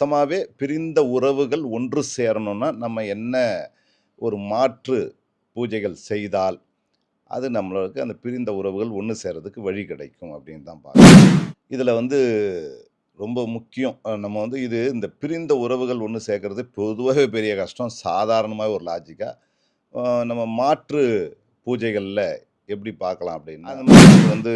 மொத்தமாகவே பிரிந்த உறவுகள் ஒன்று சேரணும்னா நம்ம என்ன ஒரு மாற்று பூஜைகள் செய்தால் அது நம்மளுக்கு அந்த பிரிந்த உறவுகள் ஒன்று சேர்றதுக்கு வழி கிடைக்கும் அப்படின்னு தான் பார்க்கணும் இதில் வந்து ரொம்ப முக்கியம். நம்ம வந்து இது இந்த பிரிந்த உறவுகள் ஒன்று சேர்க்கறது பொதுவாகவே பெரிய கஷ்டம். சாதாரணமாக ஒரு லாஜிக்காக நம்ம மாற்று பூஜைகளில் எப்படி பார்க்கலாம் அப்படின்னா அந்த மாதிரி. வந்து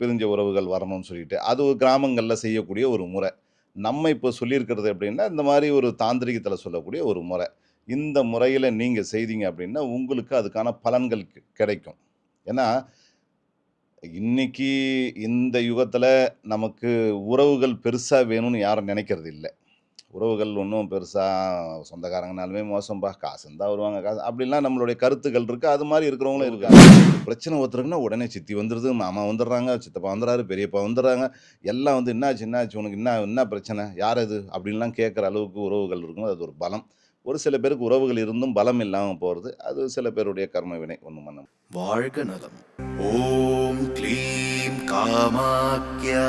பிரிஞ்ச உறவுகள் வரணும்னு சொல்லிட்டு அது கிராமங்களில் செய்யக்கூடிய ஒரு முறை. நம்ம இப்போ சொல்லியிருக்கிறது அப்படின்னா இந்த மாதிரி ஒரு தாந்திரிகத்தில் சொல்லக்கூடிய ஒரு முறை. இந்த முறையில் நீங்கள் செய்தீங்க அப்படின்னா உங்களுக்கு அதுக்கான பலன்கள் கிடைக்கும். ஏன்னா இன்றைக்கி இந்த யுகத்தில் நமக்கு உறவுகள் பெருசாக வேணும்னு யாரும் நினைக்கிறது இல்லை. உறவுகள் ஒன்றும் பெருசாக சொந்தக்காரங்கனாலுமே மோசம்பா காசு இருந்தால் வருவாங்க. காசு அப்படிலாம் நம்மளுடைய கருத்துக்கள் இருக்குது அது மாதிரி இருக்கிறவங்களும் இருக்காங்க. பிரச்சனை ஒருத்தருக்குன்னா உடனே சித்தி வந்துடுது மாமா வந்துடுறாங்க சித்தப்பா வந்துடுறாரு பெரியப்பா வந்துடுறாங்க. எல்லாம் வந்து என்னாச்சு என்னாச்சு உனக்கு என்ன என்ன பிரச்சனை யார் அது? அப்படின்லாம் கேட்குற அளவுக்கு உறவுகள் இருக்கும். அது ஒரு பலம். ஒரு சில பேருக்கு உறவுகள் இருந்தும் பலம் இல்லாமல் போகிறது அது சில பேருடைய கர்ம வினை ஒன்றும் பண்ண முடியாது. வாழ்க நலம். ஓம் க்ளீம் காமாக்யா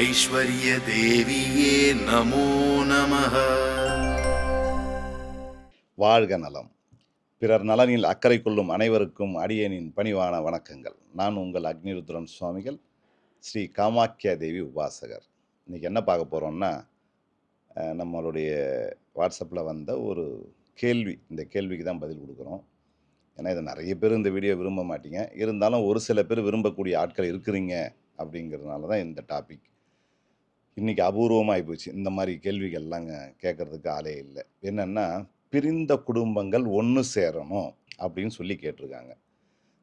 ஐஸ்வர்ய தேவியே நமோ நம வாழ்க நலம். பிறர் நலனில் அக்கறை கொள்ளும் அனைவருக்கும் அடியனின் பணிவான வணக்கங்கள். நான் உங்கள் அக்னிருத்ரன் சுவாமிகள் ஸ்ரீ காமாக்கியா தேவி உபாசகர். இன்றைக்கி என்ன பார்க்க போகிறோம்னா நம்மளுடைய வாட்ஸ்அப்பில் வந்த ஒரு கேள்வி. இந்த கேள்விக்கு தான் பதில் கொடுக்குறோம். ஏன்னா இதை நிறைய பேர் இந்த வீடியோ விரும்ப மாட்டீங்க. இருந்தாலும் ஒரு சில பேர் விரும்பக்கூடிய ஆட்கள் இருக்கிறீங்க அப்படிங்கிறதுனால தான் இந்த டாபிக் இன்றைக்கி அபூர்வமாக போச்சு. இந்த மாதிரி கேள்விகள்லாங்க கேட்குறதுக்கு ஆளே இல்லை. என்னென்னா பிரிந்த குடும்பங்கள் ஒன்று சேரணும் அப்படின்னு சொல்லி கேட்டிருக்காங்க.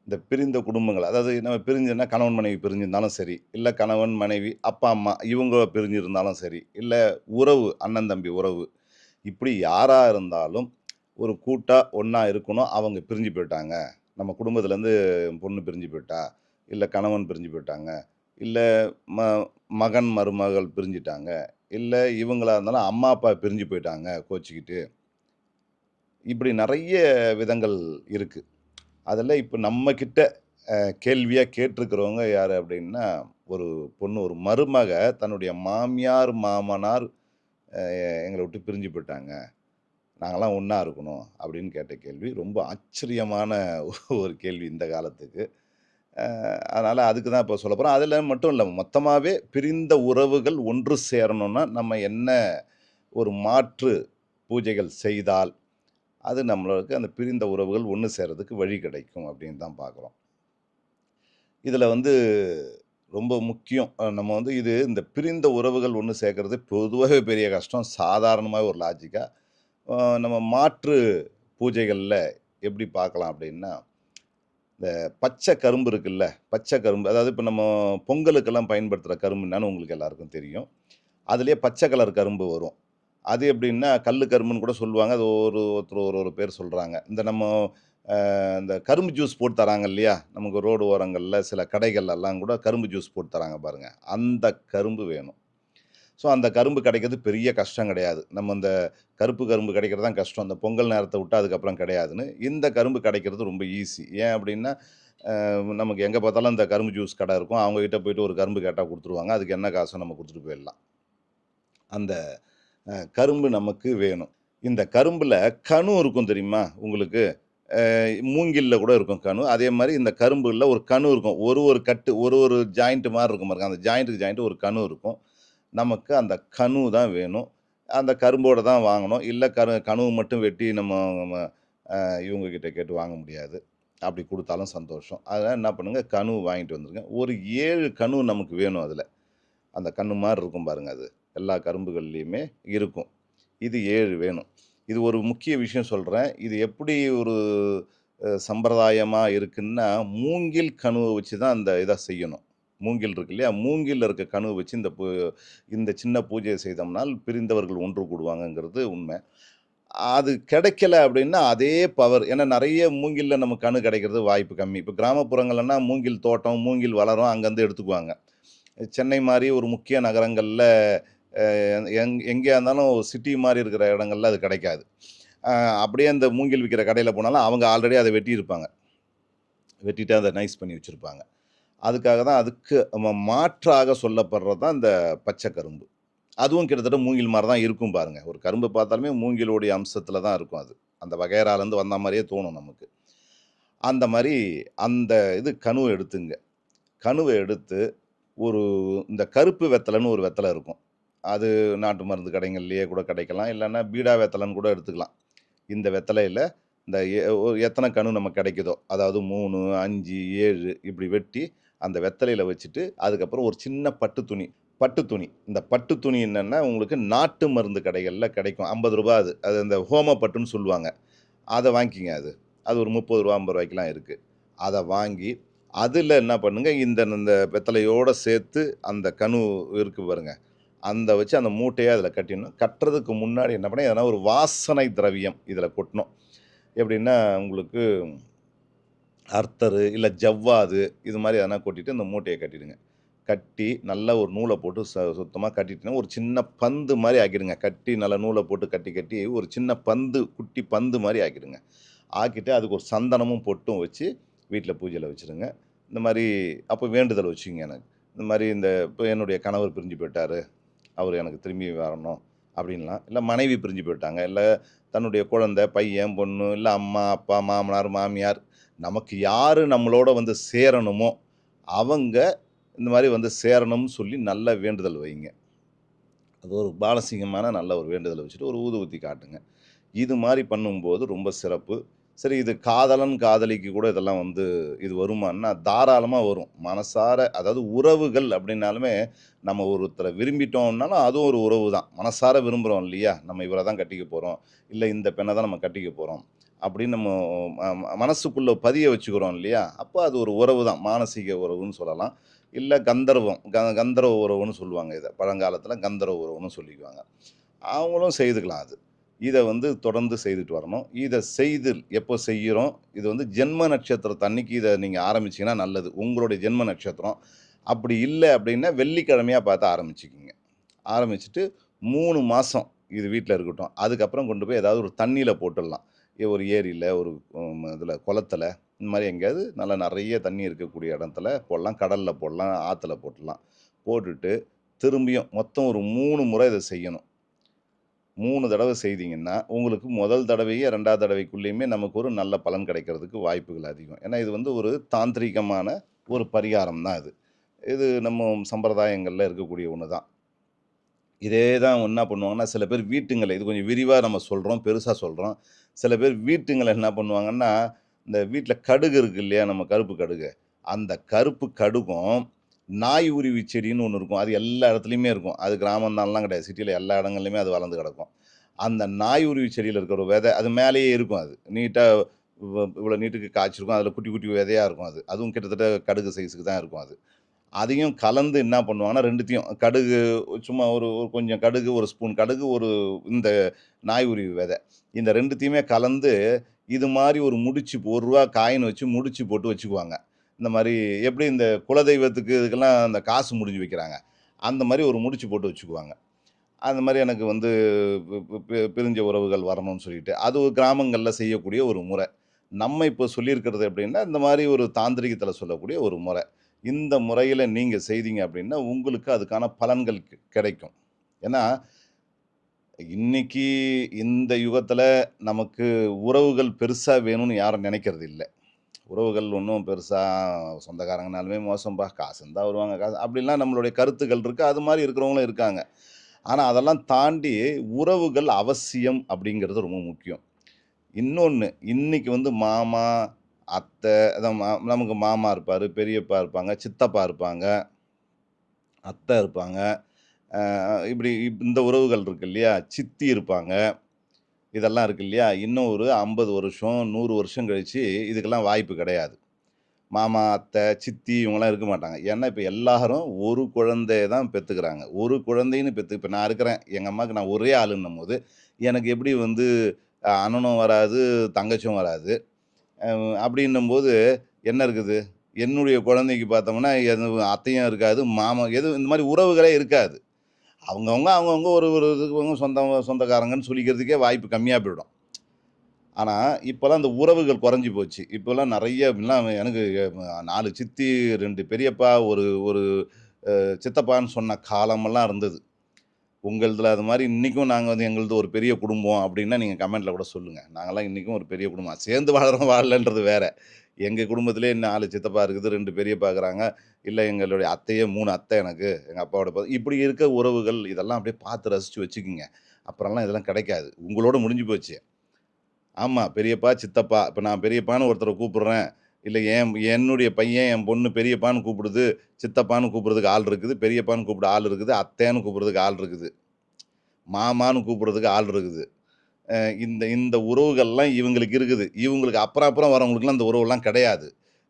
இந்த பிரிந்த குடும்பங்கள் அதாவது நம்ம பிரிஞ்சுன்னா கணவன் மனைவி பிரிஞ்சிருந்தாலும் சரி இல்லை கணவன் மனைவி அப்பா அம்மா இவங்க பிரிஞ்சிருந்தாலும் சரி இல்லை உறவு அண்ணன் தம்பி உறவு இப்படி யாராக இருந்தாலும் ஒரு கூட்டாக ஒன்றா இருக்கணும். அவங்க பிரிஞ்சு போயிட்டாங்க. நம்ம குடும்பத்துலேருந்து பொண்ணு பிரிஞ்சு போயிட்டா இல்லை கணவன் பிரிஞ்சு போயிட்டாங்க இல்லை ம மகன் மருமகள் பிரிஞ்சிட்டாங்க. இல்லை இவங்களா இருந்தாலும் அம்மா அப்பா பிரிஞ்சு போயிட்டாங்க கோச்சிக்கிட்டு. இப்படி நிறைய விதங்கள் இருக்குது அதில் இப்போ நம்மக்கிட்ட கேள்வியாக கேட்டிருக்கிறவங்க யார் அப்படின்னா ஒரு பொண்ணு ஒரு மருமக தன்னுடைய மாமியார் மாமனார் எங்களை விட்டு பிரிஞ்சு போயிட்டாங்க. நாங்களாம் ஒன்றா இருக்கணும் அப்படின்னு கேட்ட கேள்வி. ரொம்ப ஆச்சரியமான ஒரு கேள்வி இந்த காலத்துக்கு. அதனால் அதுக்கு தான் இப்போ சொல்ல போகிறோம் அதில் மட்டும் இல்லை மொத்தமாகவே பிரிந்த உறவுகள் ஒன்று சேரணும்னா நம்ம என்ன ஒரு மாற்று பூஜைகள் செய்தால் அது நம்மளுக்கு அந்த பிரிந்த உறவுகள் ஒன்று சேரதுக்கு வழி கிடைக்கும் அப்படின்னு தான் பார்க்குறோம் இதில் வந்து ரொம்ப முக்கியம். நம்ம வந்து இது இந்த பிரிந்த உறவுகள் ஒன்று சேர்க்கறது பொதுவாகவே பெரிய கஷ்டம். சாதாரணமாக ஒரு லாஜிக்காக நம்ம மாற்று பூஜைகளில் எப்படி பார்க்கலாம் அப்படின்னா இந்த பச்சை கரும்பு இருக்குல்ல பச்சை கரும்பு அதாவது இப்போ நம்ம பொங்கலுக்கெல்லாம் பயன்படுத்துகிற கரும்பு என்னன்னு உங்களுக்கு எல்லாருக்கும் தெரியும். அதுலேயே பச்சை கலர் கரும்பு வரும். அது எப்படின்னா கல் கரும்புன்னு கூட சொல்லுவாங்க. அது ஒரு ஒருத்தர் ஒரு ஒரு பேர் சொல்கிறாங்க இந்த நம்ம இந்த கரும்பு ஜூஸ் போட்டு தராங்க இல்லையா? நமக்கு ரோடு ஓரங்களில் சில கடைகள்லாம் கூட கரும்பு ஜூஸ் போட்டு தராங்க பாருங்கள் அந்த கரும்பு வேணும். ஸோ அந்த கரும்பு கிடைக்கிறது பெரிய கஷ்டம் கிடையாது. நம்ம இந்த கருப்பு கரும்பு கிடைக்கிறது தான் கஷ்டம். அந்த பொங்கல் நேரத்தை விட்டு அதுக்கப்புறம் கிடையாதுன்னு இந்த கரும்பு கிடைக்கிறது ரொம்ப ஈஸி. ஏன் அப்படின்னா நமக்கு எங்கே பார்த்தாலும் இந்த கரும்பு ஜூஸ் கடை இருக்கும். அவங்ககிட்ட போயிட்டு ஒரு கரும்பு கேட்டால் கொடுத்துருவாங்க. அதுக்கு என்ன காசோ நம்ம கொடுத்துட்டு போயிடலாம். அந்த கரும்பு நமக்கு வேணும். இந்த கரும்பில் கணு இருக்கும் தெரியுமா? உங்களுக்கு மூங்கில்ல கூட இருக்கும் கணு அதே மாதிரி இந்த கரும்புல ஒரு கணு இருக்கும். ஒரு ஒரு கட்டு ஒரு ஒரு ஜாயிண்ட் மாதிரி இருக்கும் பாருங்க. அந்த ஜாயிண்ட்டுக்கு ஜாயிண்ட் ஒரு கணு இருக்கும். நமக்கு அந்த கனு தான் வேணும். அந்த கரும்போட தான் வாங்கணும். இல்லை கரு கனவு மட்டும் வெட்டி நம்ம நம்ம, இவங்க கேட்டு வாங்க முடியாது. அப்படி கொடுத்தாலும் சந்தோஷம். அதனால் என்ன பண்ணுங்கள் கனு வாங்கிட்டு வந்துருங்க. ஒரு ஏழு கனு நமக்கு வேணும் அதில். அந்த கண்ணு மாதிரி இருக்கும் பாருங்கள் அது. எல்லா கரும்புகள்லேயுமே இருக்கும். இது ஏழு வேணும். இது ஒரு முக்கிய விஷயம் சொல்கிறேன் இது எப்படி ஒரு சம்பிரதாயமாக இருக்குன்னா மூங்கில் கணுவை வச்சு தான் அந்த இதை செய்யணும். மூங்கில் இருக்கு இல்லையா? மூங்கில் இருக்க கனவு வச்சு இந்த பூ இந்த சின்ன பூஜையை செய்தோம்னால் பிரிந்தவர்கள் ஒன்று கூடுவாங்கங்கிறது உண்மை. அது கிடைக்கல அப்படின்னா அதே பவர் ஏன்னா நிறைய மூங்கிலில் நம்ம கணு கிடைக்கிறது வாய்ப்பு கம்மி. இப்போ கிராமப்புறங்கள்னா மூங்கில் தோட்டம் மூங்கில் வளரும் அங்கேருந்து எடுத்துக்குவாங்க. சென்னை மாதிரி ஒரு முக்கிய நகரங்களில் எங் எங்கேயா இருந்தாலும் சிட்டி மாதிரி இருக்கிற இடங்கள்ல அது கிடைக்காது. அப்படியே அந்த மூங்கில் விற்கிற கடையில் போனாலும் அவங்க ஆல்ரெடி அதை வெட்டியிருப்பாங்க. வெட்டிட்டு அதை நைஸ் பண்ணி வச்சுருப்பாங்க. அதுக்காக தான் அதுக்கு மாற்றாக சொல்லப்படுறது தான் இந்த பச்சை கரும்பு அதுவும் கிட்டத்தட்ட மூங்கில் மாதிரி தான் இருக்கும் பாருங்கள் ஒரு கரும்பு பார்த்தாலுமே மூங்கிலோடைய அம்சத்தில் தான் இருக்கும் அது. அந்த வகையறாலேருந்து வந்த மாதிரியே தோணும் நமக்கு. அந்த மாதிரி அந்த இது கனுவை எடுத்துங்க. கனுவை எடுத்து ஒரு இந்த கருப்பு வெத்தலைன்னு ஒரு வெத்தலை இருக்கும். அது நாட்டு மருந்து கடைகள்லேயே கூட கிடைக்கலாம். இல்லைன்னா பீடா வெத்தலைன்னு கூட எடுத்துக்கலாம். இந்த வெத்தலையில் இந்த எ கணு நமக்கு கிடைக்குதோ, அதாவது 3, 5, 7 இப்படி வெட்டி அந்த வெத்தலையில் வச்சுட்டு, அதுக்கப்புறம் ஒரு சின்ன பட்டு துணி பட்டு துணி. இந்த பட்டு துணி என்னென்னா உங்களுக்கு நாட்டு மருந்து கடைகளில் கிடைக்கும். ஐம்பது ரூபா அது. அது அந்த ஹோம பட்டுன்னு சொல்லுவாங்க. அதை வாங்கிக்கிங்க அது. அது ஒரு முப்பது ரூபா ஐம்பது ரூபாய்க்கெலாம் இருக்குது அதை வாங்கி, அதில் என்ன பண்ணுங்க, இந்த இந்த வெத்தலையோடு சேர்த்து அந்த கனு இருக்கு பாருங்க. அந்த வச்சு அந்த மூட்டையை அதில் கட்டிடணும். கட்டுறதுக்கு முன்னாடி என்ன பண்ணணும், எதனா ஒரு வாசனை திரவியம் இதில் கொட்டணும். எப்படின்னா, உங்களுக்கு அர்த்தரு, இல்லை ஜவ்வாது இது மாதிரி எதனா கொட்டிட்டு இந்த மூட்டையை கட்டிடுங்க. கட்டி நல்லா ஒரு நூலை போட்டு ச சுத்தமாக கட்டிட்டீங்கன்னா, ஒரு சின்ன பந்து மாதிரி ஆக்கிடுங்க. கட்டி நல்லா நூலை போட்டு கட்டி, கட்டி ஒரு சின்ன பந்து, குட்டி பந்து மாதிரி ஆக்கிடுங்க. ஆக்கிட்டு அதுக்கு ஒரு சந்தனமும், பொட்டும் வச்சு வீட்டில் பூஜையில் வச்சுருங்க. இந்த மாதிரி அப்போ வேண்டுதல் வச்சுங்க எனக்கு. இந்த மாதிரி இந்த இப்போ என்னுடைய கணவர் பிரிஞ்சு போயிட்டார் அவர் எனக்கு திரும்பி வரணும் அப்படின்லாம். இல்லை மனைவி பிரிஞ்சு போயிட்டாங்க. இல்லை தன்னுடைய குழந்தை, பையன், பொண்ணு, இல்லை அம்மா, அப்பா, மாமனார், மாமியார் நமக்கு யார் நம்மளோட வந்து சேரணுமோ, அவங்க இந்த மாதிரி வந்து சேரணும்னு சொல்லி நல்ல வேண்டுதல் வைங்க. அது ஒரு பாலசிங்கமான நல்ல ஒரு வேண்டுதல் வச்சுட்டு ஒரு ஊதுபத்தி காட்டுங்க. இது மாதிரி பண்ணும்போது ரொம்ப சிறப்பு. சரி இது காதலன், காதலிக்கு கூட இதெல்லாம் வந்து இது வருமான்னா, தாராளமாக வரும். மனசார அதாவது உறவுகள் அப்படின்னாலுமே, நம்ம ஒருத்தரை விரும்பிட்டோம்னாலும் அதுவும் ஒரு உறவு தான். மனசார விரும்புகிறோம் இல்லையா? நம்ம இவரை தான் கட்டிக்க போகிறோம் இல்லை இந்த பெண்ணை தான் நம்ம கட்டிக்க போகிறோம் அப்படின்னு நம்ம ம பதிய வச்சுக்கிறோம் இல்லையா? அப்போ அது ஒரு உறவு தான். மானசீக உறவுன்னு சொல்லலாம். இல்லை கந்தர்வம். க கந்தர்வ உறவுன்னு சொல்லுவாங்க இதை பழங்காலத்தில் கந்தர்வ உறவுன்னு சொல்லிக்குவாங்க. அவங்களும் செய்துக்கலாம் அது. இதை வந்து தொடர்ந்து செய்துட்டு வரணும். இதை செய்து எப்போ செய்கிறோம், இது வந்து ஜென்ம நட்சத்திரத்தை அன்னைக்கு இதை நீங்கள் ஆரம்பிச்சீங்கன்னா நல்லது. உங்களுடைய ஜென்ம நட்சத்திரம். அப்படி இல்லை அப்படின்னா, வெள்ளிக்கிழமையாக பார்த்து ஆரம்பிச்சுக்கிங்க ஆரம்பிச்சுட்டு மூணு மாதம் இது வீட்டில் இருக்கட்டும். அதுக்கப்புறம் கொண்டு போய் ஏதாவது ஒரு தண்ணியில் போட்டுடலாம். ஒரு ஏரியில் ஒரு இதில் குளத்தில் இந்த மாதிரி எங்கேயாவது நல்லா நிறைய தண்ணி இருக்கக்கூடிய இடத்துல போடலாம். கடலில் போடலாம், ஆற்றுல போட்டுடலாம். போட்டுட்டு திரும்பியும் மொத்தம் ஒரு மூணு முறை இதை செய்யணும். மூணு தடவை செய்தீங்கன்னா, உங்களுக்கு முதல் தடவையே ரெண்டாவது தடவைக்குள்ளேயுமே நமக்கு ஒரு நல்ல பலன் கிடைக்கிறதுக்கு வாய்ப்புகள் அதிகம். ஏன்னா, இது வந்து ஒரு தாந்திரிகமான ஒரு பரிகாரம் தான் இது. இது நம்ம சம்பிரதாயங்களில் இருக்கக்கூடிய ஒன்று தான். இதே தான் என்ன பண்ணுவாங்கன்னா, சில பேர் வீட்டுங்களை இது கொஞ்சம் விரிவாக நம்ம சொல்கிறோம் பெருசாக சொல்கிறோம் சில பேர் வீட்டுங்களை என்ன பண்ணுவாங்கன்னா, இந்த வீட்டில் கடுகு இருக்குது இல்லையா? நம்ம கருப்பு கடுகு. அந்த கருப்பு கடுகும், நாய் உருவி செடின்னு ஒன்று இருக்கும். அது எல்லா இடத்துலையுமே இருக்கும். அது கிராமந்தான்லாம் கிடையாது. சிட்டியில் எல்லா இடங்கள்லையுமே அது வளர்ந்து கிடக்கும். அந்த நாய் உருவி செடியில் இருக்கிற விதை, அது மேலேயே இருக்கும் அது. நீட்டாக இவ்வளோ நீட்டுக்கு காய்ச்சிருக்கும். அதில் குட்டி, குட்டி விதையாக இருக்கும் அது. அதுவும் கிட்டத்தட்ட கடுகு சைஸுக்கு தான் இருக்கும் அது. அதையும் கலந்து என்ன பண்ணுவாங்கன்னா, ரெண்டுத்தையும் கடுகு சும்மா ஒரு ஒரு கொஞ்சம் கடுகு, ஒரு ஸ்பூன் கடுகு, ஒரு இந்த நாய் உருவி விதை. இந்த ரெண்டுத்தையுமே கலந்து, இது மாதிரி ஒரு முடிச்சு ஒரு ரூபா காயின் வச்சு முடிச்சு போட்டு வச்சுக்குவாங்க. இந்த மாதிரி எப்படி இந்த குலதெய்வத்துக்கு இதுக்கெல்லாம் அந்த காசு முடிஞ்சு வைக்கிறாங்க. அந்த மாதிரி ஒரு முடிச்சு போட்டு வச்சுக்குவாங்க. அந்த மாதிரி எனக்கு வந்து பிரிஞ்ச உறவுகள் வரணும்னு சொல்லிட்டு. அது ஒரு கிராமங்களில் செய்யக்கூடிய ஒரு முறை. நம்ம இப்போ சொல்லியிருக்கிறது எப்படின்னா, இந்த மாதிரி ஒரு தாந்திரிகத்தில் சொல்லக்கூடிய ஒரு முறை. இந்த முறையில் நீங்கள் செய்தீங்க அப்படின்னா, உங்களுக்கு அதுக்கான பலன்கள் கிடைக்கும். ஏன்னா, இன்னைக்கு இந்த யுகத்தில் நமக்கு உறவுகள் பெருசாக வேணும்னு யாரும் நினைக்கிறது இல்லை உறவுகள் ஒன்றும் பெருசாக சொந்தக்காரங்கனாலுமே மோசம்பா. காசு இருந்தால் வருவாங்க. காசு அப்படிலாம் நம்மளுடைய கருத்துக்கள் இருக்குது அது மாதிரி இருக்கிறவங்களும் இருக்காங்க. ஆனால் அதெல்லாம் தாண்டி உறவுகள் அவசியம் அப்படிங்கிறது ரொம்ப முக்கியம். இன்னொன்று இன்றைக்கி வந்து மாமா, அத்தை அதான் மா நமக்கு மாமா இருப்பார் பெரியப்பா இருப்பாங்க, சித்தப்பா இருப்பாங்க. அத்தை இருப்பாங்க. இப்படி இந்த உறவுகள் இருக்கு இல்லையா? சித்தி இருப்பாங்க. இதெல்லாம் இருக்கு இல்லையா? இன்னும் ஒரு 50 வருஷம், நூறு வருஷம் கழிச்சு இதுக்கெல்லாம் வாய்ப்பு கிடையாது. மாமா, அத்தை, சித்தி இவங்கெல்லாம் இருக்க மாட்டாங்க. ஏன்னா, இப்போ எல்லாரும் ஒரு குழந்தைய தான் பெற்றுக்கிறாங்க ஒரு குழந்தைன்னு பெற்று இப்போ நான் இருக்கிறேன். எங்கள் அம்மாவுக்கு நான் ஒரே ஆளுன்னும் போது எனக்கு எப்படி வந்து அண்ணனும் வராது, தங்கச்சியும் வராது. அப்படின்னும் அப்படின்னும்போது என்ன இருக்குது? என்னுடைய குழந்தைக்கு பார்த்தோம்னா, எது அத்தையும் இருக்காது, மாமா எதுவும் இந்த மாதிரி உறவுகளே இருக்காது. அவங்கவுங்க அவங்கவுங்க ஒரு ஒரு இதுக்கு சொந்த சொந்தக்காரங்கன்னு சொல்லிக்கிறதுக்கே வாய்ப்பு கம்மியாக போயிடும். ஆனால் இப்போல்லாம் அந்த உறவுகள் குறைஞ்சி போச்சு. இப்போல்லாம் நிறைய எனக்கு நாலு சித்தி, ரெண்டு பெரியப்பா, ஒரு ஒரு சித்தப்பான்னு சொன்ன காலமெல்லாம் இருந்தது. உங்களதில் அது மாதிரி இன்றைக்கும் நாங்கள் வந்து எங்களது ஒரு பெரிய குடும்பம் அப்படின்னா நீங்கள் கமெண்ட்டில் கூட சொல்லுங்கள் நாங்களாம் இன்றைக்கும் ஒரு பெரிய குடும்பம் சேர்ந்து வாழ்கிறோம் வாழலன்றது வேறு எங்கள் குடும்பத்திலே நாலு சித்தப்பா இருக்குது ரெண்டு பெரிய பார்க்குறாங்க இல்லை எங்களுடைய அத்தையே மூணு அத்தை எனக்கு எங்கள் அப்பாவோட இப்படி இருக்க உறவுகள் இதெல்லாம் அப்படியே பார்த்து ரசித்து வச்சுக்கோங்க. அப்புறம்லாம் இதெல்லாம் கிடைக்காது. உங்களோட முடிஞ்சு போச்சு. ஆமாம் பெரியப்பா சித்தப்பா இப்போ நான் பெரியப்பான்னு ஒருத்தரை கூப்பிடுறேன். இல்லை என் என்னுடைய பையன் என் பொண்ணு பெரியப்பான்னு கூப்பிடுது சித்தப்பான்னு கூப்பிட்றதுக்கு ஆள் இருக்குது பெரியப்பான்னு கூப்பிட ஆள் இருக்குது அத்தைன்னு கூப்பிட்றதுக்கு ஆள் இருக்குது. மாமான்னு கூப்பிட்றதுக்கு ஆள் இருக்குது. இந்த இந்த உறவுகள்லாம் இவங்களுக்கு இருக்குது. இவங்களுக்கு அப்புறம் அப்புறம் வரவங்களுக்குலாம் அந்த உறவுலாம் கிடையாது.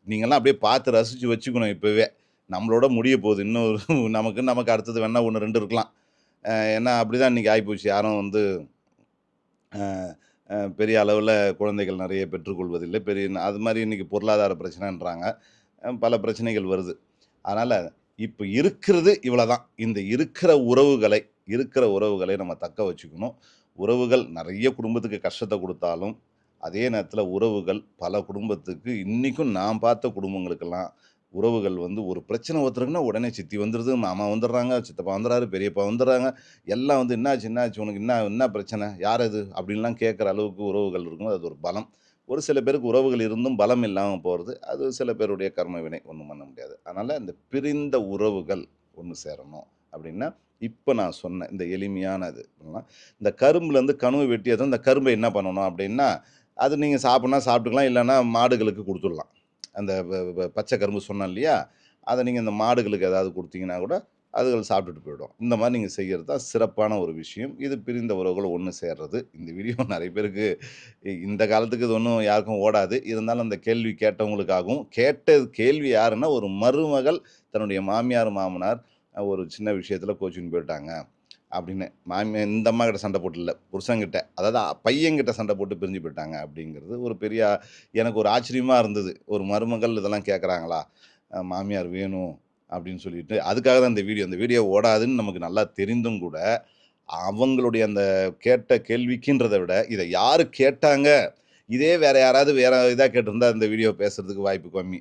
நீங்கள்லாம் அப்படியே பார்த்து ரசித்து வச்சுக்கணும் இப்போவே. நம்மளோட முடிய போகுது. இன்னொரு நமக்கு நமக்கு அடுத்தது வேணால் ஒன்று ரெண்டு இருக்கலாம். ஏன்னா அப்படி தான் இன்றைக்கி ஆகிப்போச்சு யாரும் வந்து பெரிய அளவில் குழந்தைகள் நிறைய பெற்றுக்கொள்வதில்லை. பெரிய அது மாதிரி இன்றைக்கி பொருளாதார பிரச்சனைன்றாங்க. பல பிரச்சனைகள் வருது. அதனால் இப்போ இருக்கிறது இவ்வளோ தான் இந்த இருக்கிற உறவுகளை இருக்கிற உறவுகளை நம்ம தக்க வச்சுக்கணும். உறவுகள் நிறைய குடும்பத்துக்கு கஷ்டத்தை கொடுத்தாலும் அதே நேரத்தில் உறவுகள் பல குடும்பத்துக்கு இன்றைக்கும் நான் பார்த்த குடும்பங்களுக்கெல்லாம் உறவுகள் வந்து ஒரு பிரச்சனை ஒருத்தருக்குன்னா உடனே சித்தி வந்துடுது மாமா வந்துடுறாங்க சித்தப்பா வந்துடுறாரு பெரியப்பா வந்துடுறாங்க. எல்லாம் வந்து என்னாச்சு என்னாச்சு உனக்கு என்ன என்ன பிரச்சனை யார் அது? அப்படின்லாம் கேட்குற அளவுக்கு உறவுகள் இருக்கும் அது ஒரு பலம். ஒரு சில பேருக்கு உறவுகள் இருந்தும் பலம் இல்லாமல் போகிறது அது சில பேருடைய கர்ம வினை ஒன்றும் பண்ண முடியாது. அதனால் இந்த பிரிந்த உறவுகள் ஒன்று சேரணும். அப்படின்னா இப்போ நான் சொன்ன இந்த எளிமையானது. இந்த கரும்புலேருந்து கணுவை வெட்டியதும் இந்த கரும்பை என்ன பண்ணணும் அப்படின்னா அது நீங்கள் சாப்பிட்னா சாப்பிட்டுக்கலாம் இல்லைன்னா மாடுகளுக்கு கொடுத்துடலாம். அந்த பச்சை கரும்பு சொன்னேன் இல்லையா? அதை நீங்கள் இந்த மாடுகளுக்கு ஏதாவது கொடுத்தீங்கன்னா கூட அதுகள் சாப்பிட்டுட்டு போயிடும். இந்த மாதிரி நீங்கள் செய்கிறது தான் சிறப்பான ஒரு விஷயம். இது பிரிந்த உறவுகள் ஒன்று சேர்றது. இந்த வீடியோ நிறைய பேருக்கு இந்த காலத்துக்கு இது ஒன்றும் யாருக்கும் ஓடாது. இருந்தாலும் அந்த கேள்வி கேட்டவங்களுக்காகவும் கேட்ட கேள்வி யாருன்னா ஒரு மருமகள் தன்னுடைய மாமியார் மாமனார் ஒரு சின்ன விஷயத்தில் கோச்சின்னு போயிட்டாங்க. அப்படின்னு மாமி இந்த அம்மா கிட்ட சண்டை போட்டு இல்லை புருஷங்கிட்ட அதாவது பையன்கிட்ட சண்டை போட்டு பிரிஞ்சு போயிட்டாங்க அப்படிங்கிறது ஒரு பெரிய எனக்கு ஒரு ஆச்சரியமாக இருந்தது. ஒரு மருமகள் இதெல்லாம் கேட்குறாங்களா மாமியார் வேணும் அப்படின்னு சொல்லிட்டு அதுக்காக தான் இந்த வீடியோ அந்த வீடியோ ஓடாதுன்னு நமக்கு நல்லா தெரிந்தும் கூட அவங்களுடைய அந்த கேட்ட கேள்விக்குன்றதை விட இதை யார் கேட்டாங்க? இதே வேறு யாராவது வேற இதாக கேட்டிருந்தா இந்த வீடியோ பேசுகிறதுக்கு வாய்ப்பு கம்மி.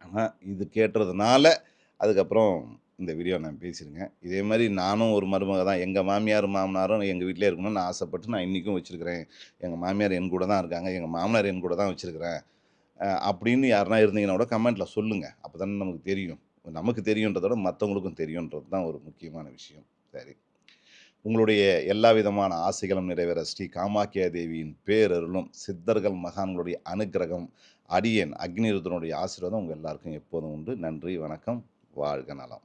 ஆனால் இது கேட்டதுனால அதுக்கப்புறம் இந்த வீடியோ நான் பேசியிருக்கேன் இதே மாதிரி நானும் ஒரு மருமக தான். எங்கள் மாமியார் மாமனாரும் எங்கள் வீட்டிலே இருக்கணும்னு நான் ஆசைப்பட்டு நான் இன்றைக்கும் வச்சுருக்கிறேன். எங்கள் மாமியார் என் கூட தான் இருக்காங்க. எங்கள் மாமனார் என் கூட தான் வச்சுருக்கிறேன். அப்படின்னு யாருனா இருந்தீங்கன்னா கூட கமெண்ட்டில் சொல்லுங்கள் அப்போ தானே நமக்கு தெரியும். நமக்கு தெரியுன்றதோட மற்றவங்களுக்கும் தெரியுன்றது தான் ஒரு முக்கியமான விஷயம். சரி. உங்களுடைய எல்லா விதமான ஆசைகளும் நிறைவேற ஸ்ரீ காமாக்கியா தேவியின் பேரருளும் சித்தர்கள் மகான்களுடைய அனுக்கிரகம் அடியன் அக்னிருத்தனுடைய ஆசீர்வாதம் உங்கள் எல்லாருக்கும் எப்போதும் உண்டு. நன்றி வணக்கம் வாழ்க நலம்.